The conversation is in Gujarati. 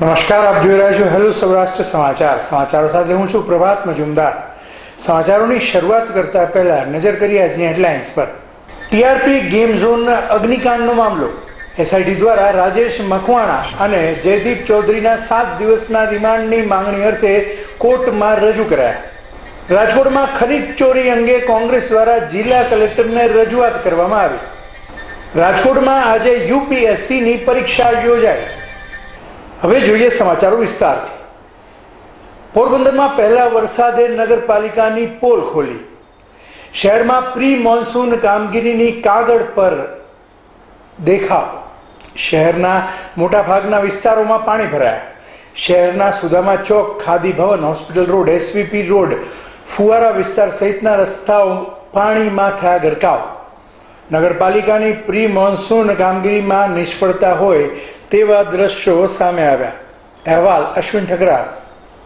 નમસ્કાર, આપ જોઈ રહ્યા છો હેલો સૌરાષ્ટ્ર સમાચાર. સમાચારો સાથે હું છું પ્રભાત મજુમદાર. સમાચારોની શરૂઆત કરતા પહેલા નજર કરીએ આજની હેડલાઇન્સ પર. ટીઆરપી ગેમ ઝોનના અગ્નિકાંડનો મામલો. એસઆઈટી દ્વારા રાજેશ મકવાણા અને જયદીપ ચૌધરીના સાત દિવસના રિમાન્ડની માંગણી અર્થે કોર્ટમાં રજૂ કરાયા. રાજકોટમાં ખનીજ ચોરી અંગે કોંગ્રેસ દ્વારા જિલ્લા કલેક્ટરને રજૂઆત કરવામાં આવી. રાજકોટમાં આજે યુપીએસસીની પરીક્ષા યોજાઈ. હવે જોઈએ સમાચારો વિસ્તારથી. પોરબંદરમાં પહેલા વરસાદે નગરપાલિકાની પોલ ખોલી. શહેરમાં પ્રી મોન્સૂન કામગીરીની કાગળ પર દેખાવ. શહેરના મોટાભાગના વિસ્તારોમાં પાણી ભરાયા. શહેરના Sudama Chowk, Khadi Bhavan, hospital road, SVP road, ફુવારા વિસ્તાર સહિતના રસ્તાઓ પાણીમાં થયા ગરકાવ. નગરપાલિકાની પ્રી મોન્સૂન કામગીરીમાં નિષ્ફળતા હોય તેવા દ્રશ્યો સામે આવ્યા. અહેવાલ અશ્વિન ઠકરાર.